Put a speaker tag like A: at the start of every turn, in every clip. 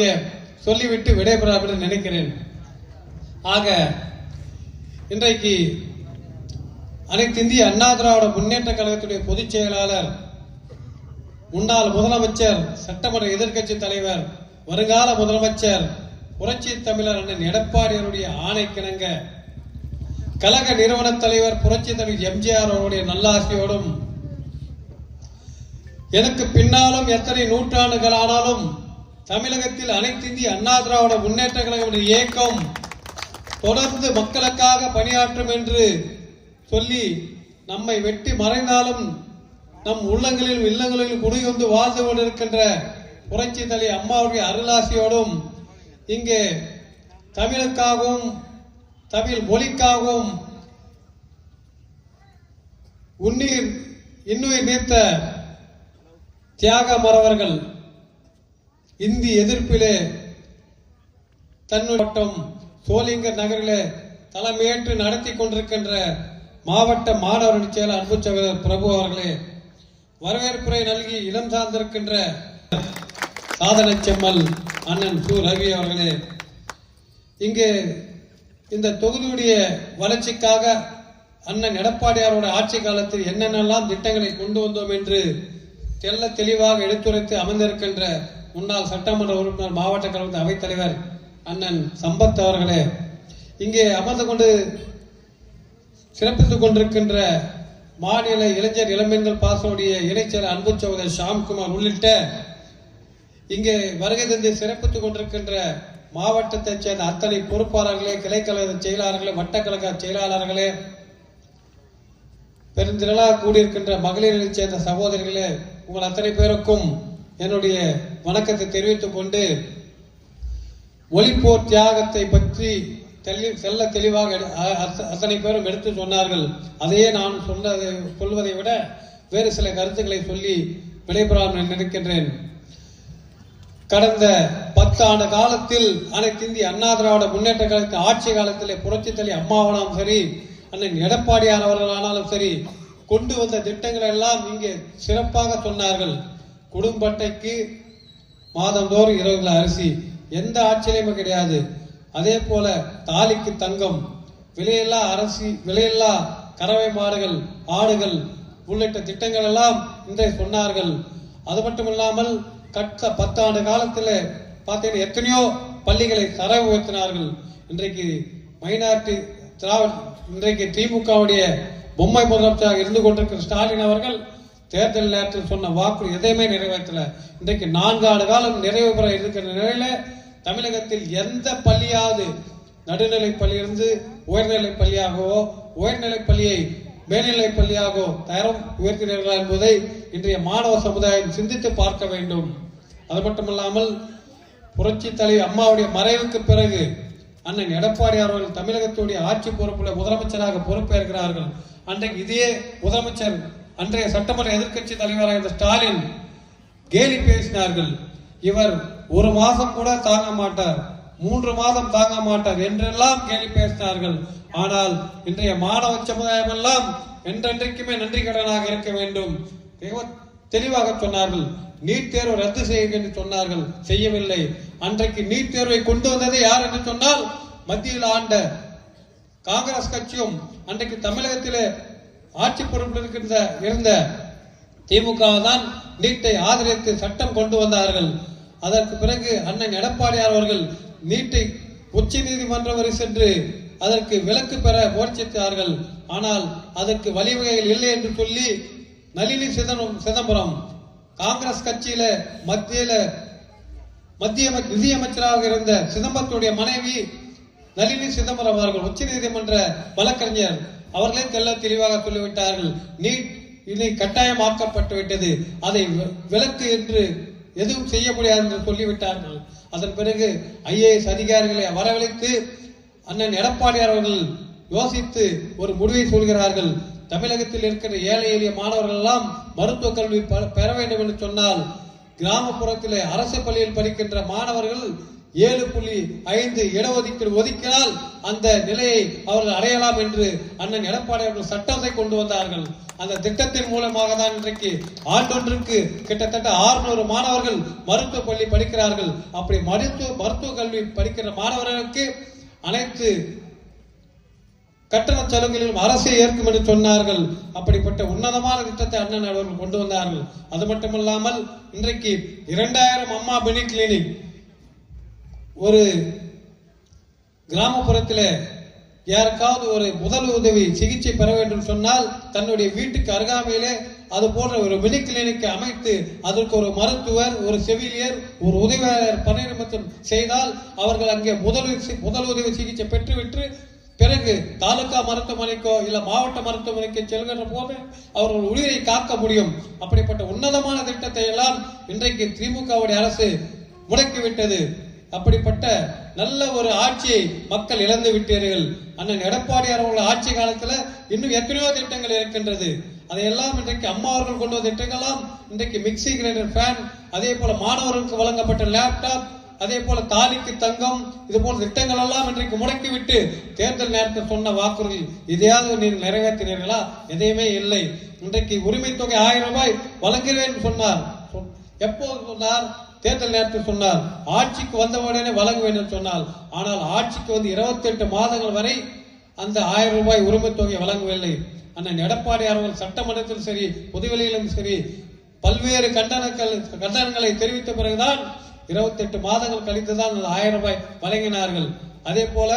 A: இங்கே சொல்லிவிட்டு விடைபெறலாம் என்று நினைக்கிறேன். ஆக இன்றைக்கு அனைத்து இந்திய அண்ணா திராவிட முன்னேற்ற கழகத்துடைய பொதுச் செயலாளர் முன்னாள் முதலமைச்சர் சட்டமன்ற எதிர்க்கட்சி தலைவர் வருங்கால முதலமைச்சர் புரட்சி தமிழர் அண்ணன் எடப்பாடியாருடைய ஆணைக்கிணங்க கழக நிறுவன தலைவர் புரட்சி தமிழ் எம்ஜிஆர் அவருடைய நல்லாசையோடும் எனக்கு பின்னாலும் எத்தனை நூற்றாண்டுகள் ஆனாலும் தமிழகத்தில் அனைத்து இந்திய அண்ணா திராவிட முன்னேற்ற கழகம் இயக்கம் தொடர்ந்து மக்களுக்காக பணியாற்றும் என்று சொல்லி நம்மை வெட்டி மறைந்தாலும் நம் உள்ளங்களிலும் இல்லங்களிலும் குடிகொண்டு வாழ்ந்து கொண்டிருக்கின்ற புரட்சி தலை அம்மாவுடைய அருளாசியோடும் இங்கே தமிழுக்காகவும் தமிழ் மொழிக்காகவும் உன்னீர் இன்னுயிர் நீத்த தியாக மறவர்கள் இந்தி எதிர்ப்பிலே தன்னோட்டம் சோலிங்கர் நகரில் தலைமையேற்று நடத்தி கொண்டிருக்கின்ற மாவட்ட மாணவர் செயலர் அன்பு சகோதரர் பிரபு அவர்களே வரவேற்புரை நல்கி இளம் சார்ந்திருக்கின்ற சாதன செம்மல் அண்ணன் சு. ரவி அவர்களே இங்கு இந்த தொகுதியுடைய வளர்ச்சிக்காக அண்ணன் எடப்பாடியாரோட ஆட்சி காலத்தில் என்னென்னலாம் திட்டங்களை கொண்டு வந்தோம் என்று தெல்ல தெளிவாக எடுத்துரைத்து அமர்ந்திருக்கின்ற முன்னாள் சட்டமன்ற உறுப்பினர் மாவட்ட கழகத்தின் அவைத்தலைவர் அண்ணன் சம்பத் அவர்களே இங்கே அமர்ந்து கொண்டு சிறப்பித்துக் கொண்டிருக்கின்ற மாநில இளைஞர் இளம்பெண்கள் பாசனுடைய இணைச்சர் அன்பு சகோதரர் ஷாம்குமார் உள்ளிட்ட இங்கே வருகை தந்து சிறப்பித்துக் கொண்டிருக்கின்ற மாவட்டத்தைச் சேர்ந்த அத்தனை பொறுப்பாளர்களே கிளைக்கழக செயலாளர்களே வட்டக்கழக செயலாளர்களே பெருந்திரளாக கூடியிருக்கின்ற மகளிரைச் சேர்ந்த சகோதரிகளே உங்கள் அத்தனை பேருக்கும் என்னுடைய வணக்கத்தை தெரிவித்துக் கொண்டு ஒளிப்போர் தியாகத்தை பற்றி தெளி- செல்ல தெளிவாக எடு- அத்தனை பேரும் எடுத்து சொன்னார்கள். அதையே நான் சொன்னதை சொல்வதை விட வேறு சில கருத்துக்களை சொல்லி விடைபெறாமல் நினைக்கின்றேன். கடந்த பத்து ஆண்டு காலத்தில் அனைத்து இந்திய அண்ணா திராவிட முன்னேற்ற கழகத்தின் ஆட்சி காலத்திலே புரட்சி தள்ளி அம்மாவனாலும் சரி அண்ணன் எடப்பாடியார் அவர்களானாலும் சரி கொண்டு வந்த திட்டங்கள் எல்லாம் இங்கே சிறப்பாக சொன்னார்கள். குடும்ப அட்டைக்கு மாதந்தோறும் இருபது கிலோ அரிசி எந்த ஆட்சியிலையுமே கிடையாது. அதே போல தாலிக்கு தங்கம் விலையில்லா அரசி விலையில்லா கறவை மாடுகள் ஆடுகள் உள்ளிட்ட திட்டங்கள் எல்லாம் இன்றைய சொன்னார்கள். அது மட்டுமில்லாமல் கட்ட பத்தாண்டு காலத்தில் பார்த்தீங்கன்னா எத்தனையோ பள்ளிகளை தரவு உயர்த்தினார்கள். இன்றைக்கு மைனாரிட்டி திராவிட இன்றைக்கு திமுகவுடைய பொம்மை முதலமைச்சராக இருந்து கொண்டிருக்கிற ஸ்டாலின் அவர்கள் தேர்தல் நேரத்தில் சொன்ன வாக்கு எதையுமே நிறைவேற்றல. இன்றைக்கு நான்காண்டு காலம் நிறைவு பெற இருக்கிற நிலையில தமிழகத்தில் எந்த பள்ளியாவது நடுநிலை பள்ளியிலிருந்து உயர்நிலை பள்ளியாகவோ உயர்நிலை பள்ளியை மேல்நிலை பள்ளியாகவோ தரம் உயர்த்தினார்களா என்பதை இன்றைய மாணவ சமுதாயம் சிந்தித்து பார்க்க வேண்டும். அது மட்டுமல்லாமல் புரட்சி தலைவி அம்மாவுடைய மறைவுக்கு பிறகு அண்ணன் எடப்பாடி அவர்கள் தமிழகத்துடைய ஆட்சி பொறுப்புல முதலமைச்சராக பொறுப்பேற்கிறார்கள். அன்றைக்கு இதே முதலமைச்சர் அன்றைய சட்டமன்ற எதிர்க்கட்சி தலைவராக இருந்த ஸ்டாலின் கேலி பேசினார்கள். இவர் ஒரு மாதம் கூட தாங்க மாட்டார். மூன்று மாதம் தாங்க மாட்டார் என்றெல்லாம் கேலி பேசினார்கள். ஆனால் இன்றைய மாணவ சமுதாயம் எல்லாம் என்றென்றைக்குமே நன்றி கடனாக இருக்க வேண்டும். தெளிவாக சொன்னார்கள். நீட் தேர்வு ரத்து செய்ய என்று சொன்னார்கள். செய்யவில்லை. அன்றைக்கு நீட் தேர்வை கொண்டு வந்ததை யார் என்று சொன்னால் மத்தியில் ஆண்ட காங்கிரஸ் கட்சியும் அன்றைக்கு தமிழகத்திலே ஆட்சி பொறுப்பில் இருக்கின்ற இருந்த திமுக தான் நீட்டை ஆதரித்து சட்டம் கொண்டு வந்தார்கள். அதற்கு பிறகு அண்ணன் எடப்பாடியார் அவர்கள் நீட்டை உச்ச நீதிமன்றம் வரை சென்று அதற்கு விலக்கு பெற முயற்சித்தார்கள். ஆனால் அதற்கு வழிவகைகள் இல்லை என்று சொல்லி நளினி சிதம்பரம் சிதம்பரம் காங்கிரஸ் கட்சியில மத்தியில மத்திய நிதியமைச்சராக இருந்த சிதம்பரத்துடைய மனைவி நளினி சிதம்பரம் அவர்கள் உச்சநீதிமன்ற வழக்கறிஞர். அவர்களே தெல்ல தெளிவாக சொல்லிவிட்டார்கள். நீட் இனி கட்டாயமாக்கப்பட்டு விட்டது அதை வி- விலக்கு என்று எதுவும் செய்ய முடியாது என்று சொல்லிவிட்டார்கள். அதன் பிறகு ஐஏஎஸ் அதிகாரிகளை வரவழைத்து அண்ணன் எடப்பாடியார் அவர்கள் யோசித்து ஒரு முடிவை சொல்கிறார்கள். தமிழகத்தில் இருக்கிற ஏழை எளிய மாணவர்கள் எல்லாம் மருத்துவ கல்வி பெற வேண்டும் என்று சொன்னால் கிராமப்புறத்திலே அரசு பள்ளியில் படிக்கின்ற மாணவர்கள் ஏழு புள்ளி ஐந்து இடஒதுக்கீடு ஒதுக்கினால் அந்த நிலையை அவர்கள் அடையலாம் என்று அண்ணன் எடப்பாடி அவர்கள் சட்டத்தை கொண்டு வந்தார்கள். அந்த திட்டத்தின் மூலமாக தான் இன்றைக்கு ஆண்டொன்றுக்கு கிட்டத்தட்ட 600 மாணவர்கள் மருத்துவ பள்ளி படிக்கிறார்கள். அப்படி மருத்துவ மருத்துவ கல்வி படிக்கிற மாணவர்களுக்கு அனைத்து கட்டண சலுகைகளிலும் அரசே ஏற்கும் என்று சொன்னார்கள். அப்படிப்பட்ட உன்னதமான திட்டத்தை அண்ணன் அவர்கள் கொண்டு வந்தார்கள். அது மட்டுமல்லாமல் இன்றைக்கு இரண்டாயிரம் அம்மா பெனி கிளினிக் ஒரு கிராமப்புறத்தில் யாருக்காவது ஒரு முதல் உதவி சிகிச்சை பெற வேண்டும் சொன்னால் தன்னுடைய வீட்டுக்கு அருகாமையிலே அது போன்ற ஒரு மினி கிளினிக்கை அமைத்து அதற்கு ஒரு மருத்துவர் ஒரு செவிலியர் ஒரு உதவியாளர் பணிநிமித்தம் செய்தால் அவர்கள் அங்கே முதல் முதல் உதவி சிகிச்சை பெற்றுவிட்டு பிறகு தாலுகா மருத்துவமனைக்கோ இல்ல மாவட்ட மருத்துவமனைக்கோ செல்கின்ற போது அவர்கள் உயிரை காக்க முடியும். அப்படிப்பட்ட உன்னதமான திட்டத்தை எல்லாம் இன்றைக்கு திமுகவுடைய அரசு முடக்கிவிட்டது. அப்படிப்பட்ட நல்ல ஒரு ஆட்சியை மக்கள் இழந்து விட்டீர்கள். அண்ணன் எடப்பாடியார் அவர்கள் ஆட்சி காலத்துல இன்னும் எத்தனையோ திட்டங்கள் இருக்கின்றது. அதையெல்லாம் இன்றைக்கு அம்மா அவர்கள் கொண்டு வந்த திட்டங்கள்லாம் இன்றைக்கு மிக்சி கிரைண்டர் ஃபேன் அதே போல மாணவர்களுக்கு வழங்கப்பட்ட லேப்டாப் அதே போல தாலிக்கு தங்கம் இது போல திட்டங்கள் எல்லாம் இன்றைக்கு முடக்கிவிட்டு தேர்தல் நேரத்தில் சொன்ன வாக்குறுதி இதையாவது நீங்கள் நிறைவேற்றினீர்களா? எதையுமே இல்லை. இன்றைக்கு உரிமை தொகை ஆயிரம் ரூபாய் வழங்குகிறேன் சொன்னார். எப்போது சொன்னார்? தேர்தல் நேரத்தில் சொன்னார் ஆட்சிக்கு வந்த உடனே வழங்க வேண்டும் சொன்னால் ஆனால் ஆட்சிக்கு வந்து 28 மாதங்கள் வரை அந்த ஆயிரம் ரூபாய் உரிமை தொகை வழங்கவில்லை. அண்ணன் எடப்பாடி அவர்கள் சட்டமன்றத்தில் சரி பொதுவெளியிலும் சரி பல்வேறு கண்டனங்கள் கண்டனங்களை தெரிவித்த பிறகுதான் 28 மாதங்கள் கழித்துதான் அந்த ஆயிரம் ரூபாய் வழங்கினார்கள். அதே போல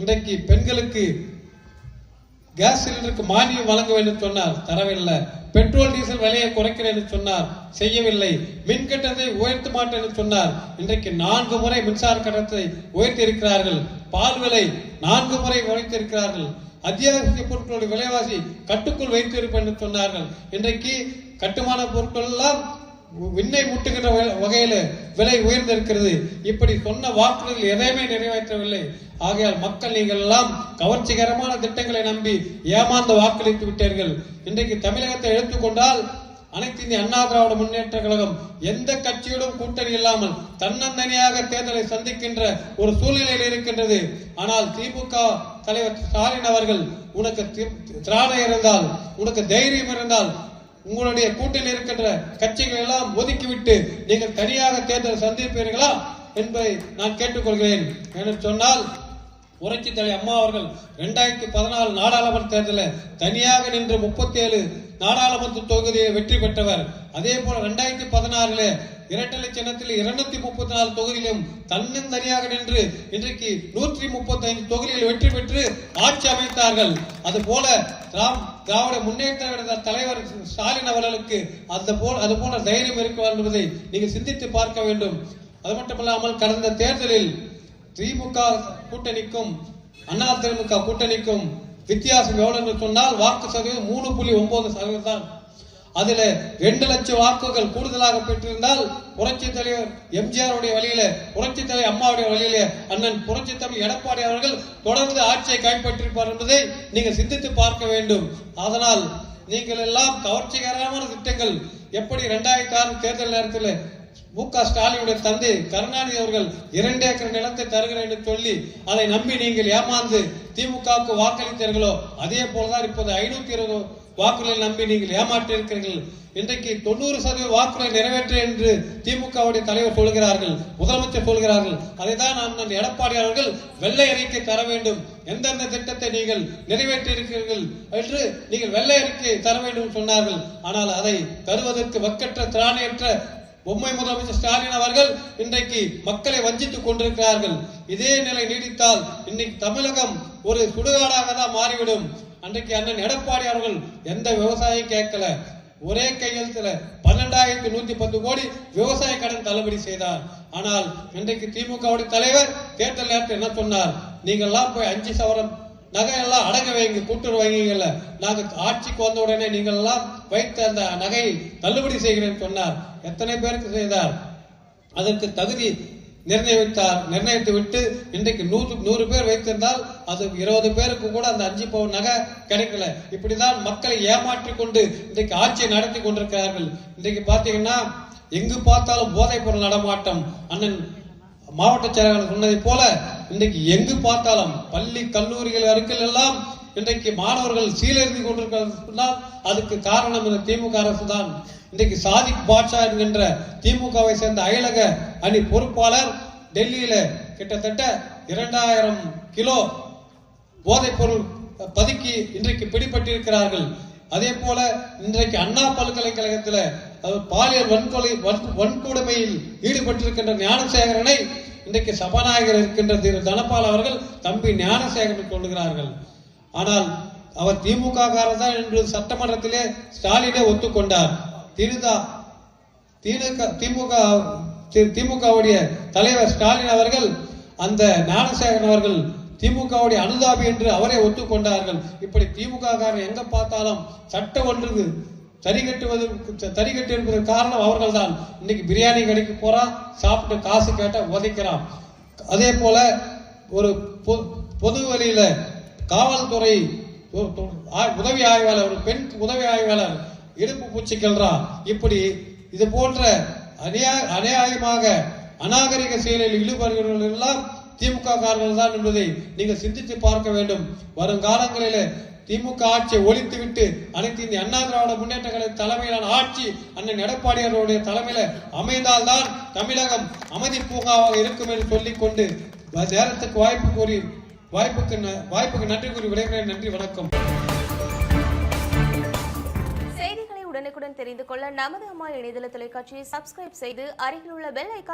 A: இன்றைக்கு பெண்களுக்கு கேஸ் சிலிண்டருக்கு மானியம் வழங்க வேண்டும் சொன்னார் தரவில்லை. பெட்ரோல் டீசல் விலையை குறைக்கிறேன் என்று சொன்னார். செய்யவில்லை. மின் கட்டணத்தை உயர்த்த மாட்டேன் என்று சொன்னார். இன்றைக்கு நான்கு முறை மின்சார கட்டணத்தை உயர்த்தி இருக்கிறார்கள் பால் விலை நான்கு முறை உயர்த்தி இருக்கிறார்கள் அத்தியாவசிய பொருட்களுடைய விலைவாசி கட்டுக்குள் வைத்திருப்பேன் என்று சொன்னார்கள். இன்றைக்கு கட்டுமான பொருட்கள் எல்லாம் விண்ணை முட்டுகின்ற வகையில விலை உயர்ந்திருக்கிறது. இப்படி சொன்ன வாக்குறுதிகள் எதையுமே நிறைவேற்றவில்லை. ஆகையால் மக்கள் நீங்கள் எல்லாம் கவர்ச்சிகரமான திட்டங்களை நம்பி ஏமாந்து வாக்களித்து விட்டீர்கள். இன்றைக்கு தமிழகத்தை எடுத்துக்கொண்டால் அனைத்து இந்திய அண்ணா திராவிட முன்னேற்ற கழகம் எந்த கட்சியோடும் கூட்டணி இல்லாமல் தன்னந்தனியாக தேர்தலை சந்திக்கின்ற ஒரு சூழ்நிலையில் இருக்கின்றது. ஆனால் திமுக தலைவர் ஸ்டாலின் அவர்கள் உனக்கு தி- இருந்தால் உனக்கு தைரியம் இருந்தால் உங்களுடைய கூட்டணியில் இருக்கின்ற கட்சிகள் எல்லாம் ஒதுக்கிவிட்டு நீங்கள் தனியாக தேர்தல் சந்திப்பீர்களா என்பதை நான் கேட்டுக்கொள்கிறேன். என்று சொன்னால் புரட்சி தலை அம்மா அவர்கள் இரண்டாயிரத்தி பதினாலு நாடாளுமன்ற தேர்தலில் தனியாக நின்று முப்பத்தி ஏழு நாடாளுமன்ற தொகுதியை வெற்றி பெற்றவர். அதே போல இரண்டாயிரத்தி பதினாறுல இரட்டலை சின்னத்தில் இருநூத்தி முப்பத்தி நாலு தொகுதியிலும் தன்னந்தனியாக நின்று இன்றைக்கு நூற்றி முப்பத்தி ஐந்து தொகுதியில் வெற்றி பெற்று ஆட்சி அமைத்தார்கள். அது போல திராவிட முன்னேற்ற தலைவர் ஸ்டாலின் அவர்களுக்கு அந்த போல் அது போல தைரியம் இருக்க என்பதை நீங்கள் சிந்தித்து பார்க்க வேண்டும். அது மட்டுமல்லாமல் கடந்த தேர்தலில் திமுக கூட்டணிக்கும் அண்ணா திமுக கூட்டணிக்கும் வித்தியாசம் எவ்வளவு என்று சொன்னால் வாக்கு சதவீதம் மூணு புள்ளி ஒன்பது சதவீதம் தான். அதுல ரெண்டு லட்சம் வாக்குகள் கூடுதலாக பெற்றிருந்தால் புரட்சி தலைவர் எம்ஜிஆர் உடைய வழியில புரட்சி தலைவர் அம்மாவுடைய வழியில அண்ணன் புரட்சி தலைவர் எடப்பாடி அவர்கள் தொடர்ந்து ஆட்சியை கைப்பற்றிருப்பார் என்பதை நீங்கள் சிந்தித்து பார்க்க வேண்டும். அதனால் நீங்கள் எல்லாம் கவர்ச்சிகரமான திட்டங்கள் எப்படி இரண்டாயிரத்தி ஆறு தேர்தல் நேரத்தில் மு க ஸ்டாலினுடைய தந்தை கருணாநிதி அவர்கள் இரண்டு ஏக்கர் நிலத்தை தருகிறேன் என்று சொல்லி அதை நம்பி நீங்கள் ஏமாந்து திமுகவுக்கு வாக்களித்தீர்களோ அதே போலதான் இப்போது ஐநூத்தி இருபது வாக்குகளை நம்பி நீங்கள் ஏமாற்றி இருக்கிறீர்கள் இன்றைக்கு தொண்ணூறு சதவீத வாக்குகளை நிறைவேற்ற என்று திமுகவுடைய தலைவர் சொல்கிறார்கள் முதலமைச்சர் சொல்கிறார்கள். அதை தான் அண்ணன் எடப்பாடி அவர்கள் வெள்ளை அறிக்கை தர வேண்டும். எந்தெந்த திட்டத்தை நீங்கள் நிறைவேற்றியிருக்கிறீர்கள் என்று நீங்கள் வெள்ளை அறிக்கை தர வேண்டும் சொன்னார்கள். ஆனால் அதை தருவதற்கு வக்கற்ற திராணியற்ற பொம்மை முதலமைச்சர் ஸ்டாலின் அவர்கள் இன்றைக்கு மக்களை வஞ்சித்துக் கொண்டிருக்கிறார்கள். இதே நிலை நீடித்தால் இன்னைக்கு தமிழகம் ஒரு சுடுகாடாக தான் மாறிவிடும். அன்றைக்கு அண்ணன் எடப்பாடி அவர்கள் எந்த விவசாயம் கேட்கல. ஒரே கையெழுத்துல பன்னெண்டாயிரத்தி நூத்தி பத்து கோடி விவசாய கடன் தள்ளுபடி செய்தார். ஆனால் இன்றைக்கு திமுகவுடைய தலைவர் தேர்தல் நேரத்தில் என்ன சொன்னார்? நீங்கெல்லாம் போய் அஞ்சு சவரம் நகை எல்லாம் அடங்க வைங்க கூட்டுறவு வங்கிகள்ல. நாங்கள் ஆட்சிக்கு வந்த உடனே நீங்கள் எல்லாம் வைத்த அந்த நகையை தள்ளுபடி செய்கிறேன் சொன்னார். எத்தனை பேருக்கு செய்தார்? அதற்கு தகுதி நிர்ணயித்தார். நிர்ணயித்து விட்டு இன்றைக்கு நூறு நூறு பேர் வைத்திருந்தால் அது இருபது பேருக்கு கூட அந்த அஞ்சு பவுன் நகை கிடைக்கல. இப்படிதான் மக்களை ஏமாற்றி கொண்டு இன்றைக்கு ஆட்சியை நடத்தி கொண்டிருக்கிறார்கள். இன்றைக்கு பார்த்தீங்கன்னா எங்கு பார்த்தாலும் போதைப் பொருள் நடமாட்டம். அண்ணன் மாவட்ட செயலாளர் சொன்னதை போல இன்றைக்கு எங்கு பார்த்தாலும் பள்ளி கல்லூரிகள் அருகில் எல்லாம் இன்றைக்கு மாணவர்கள் சீலெழுதி கொண்டிருக்கிறார் அதுக்கு காரணம் இந்த திமுக அரசு தான். இன்றைக்கு சாதிக் பாட்ஷா என்கின்ற திமுகவை சேர்ந்த அயலக அணி பொறுப்பாளர் டெல்லியில கிட்டத்தட்ட இரண்டாயிரம் கிலோ போதைப் பொருள் பதுக்கி இன்றைக்கு பிடிபட்டிருக்கிறார்கள். அதே போல இன்றைக்கு அண்ணா பல்கலைக்கழகத்தில் பாலியல் வன்கொலை வன்- வன்கொடுமையில் ஈடுபட்டிருக்கின்ற ஞானசேகரனை இன்றைக்கு சபாநாயகர் இருக்கின்ற திரு தனபால் அவர்கள் தம்பி ஞானசேகரன் கொள்கிறார்கள். ஆனால் அவர் திமுக காரர் தான் என்று சட்டமன்றத்திலே ஸ்டாலினே ஒத்துக்கொண்டார். திருதா திமுக திமுக தி- திமுகவுடைய தலைவர் ஸ்டாலின் அவர்கள் அந்த ஞானசேகரன் அவர்கள் திமுகவுடைய அனுதாபி என்று அவரே ஒத்துக்கொண்டார்கள். இப்படி திமுக காரன் எங்க பார்த்தாலும் சட்டம் ஒன்று சரி கட்டுவதற்கு சரி கட்டி காரணம் அவர்கள் தான் இன்னைக்கு பிரியாணி கடைக்கு போறான் சாப்பிட்டு காசு கேட்டால் உதைக்கிறான். அதே போல ஒரு பொ- பொது வழியில காவல்துறை உதவி ஆய்வாளர் ஒரு பெண் உதவி ஆய்வாளர் இடுப்பு பூச்சிக்கல்றா இப்படி இது போன்ற அநியாய அநியாயமாக அநாகரிக செயலில் ஈடுபடுகிறவர்கள் எல்லாம் திமுக காரர்கள் தான் என்பதை நீங்கள் சிந்தித்து பார்க்க வேண்டும். வருங்காலங்களிலே திமுக ஆட்சியை ஒழித்துவிட்டு அனைத்து இந்திய அண்ணா திராவிட முன்னேற்ற கழக தலைமையிலான ஆட்சி அண்ணன் எடப்பாடியாருடைய தலைமையில அமைந்தால்தான் தமிழகம் அமைதி பூங்காவாக இருக்கும் என்று சொல்லிக்கொண்டு நேரத்துக்கு வாய்ப்பு கூறி வாய்ப்புக்கு ந- வாய்ப்புக்கு நன்றி கூறி விடைபெறேன் நன்றி வணக்கம்.
B: செய்திகளை உடனுக்குடன் தெரிந்து கொள்ள நமது அம்மா இணையதள தொலைக்காட்சியை சப்ஸ்கிரைப் செய்து அருகில் உள்ள பெல் ஐக்கான்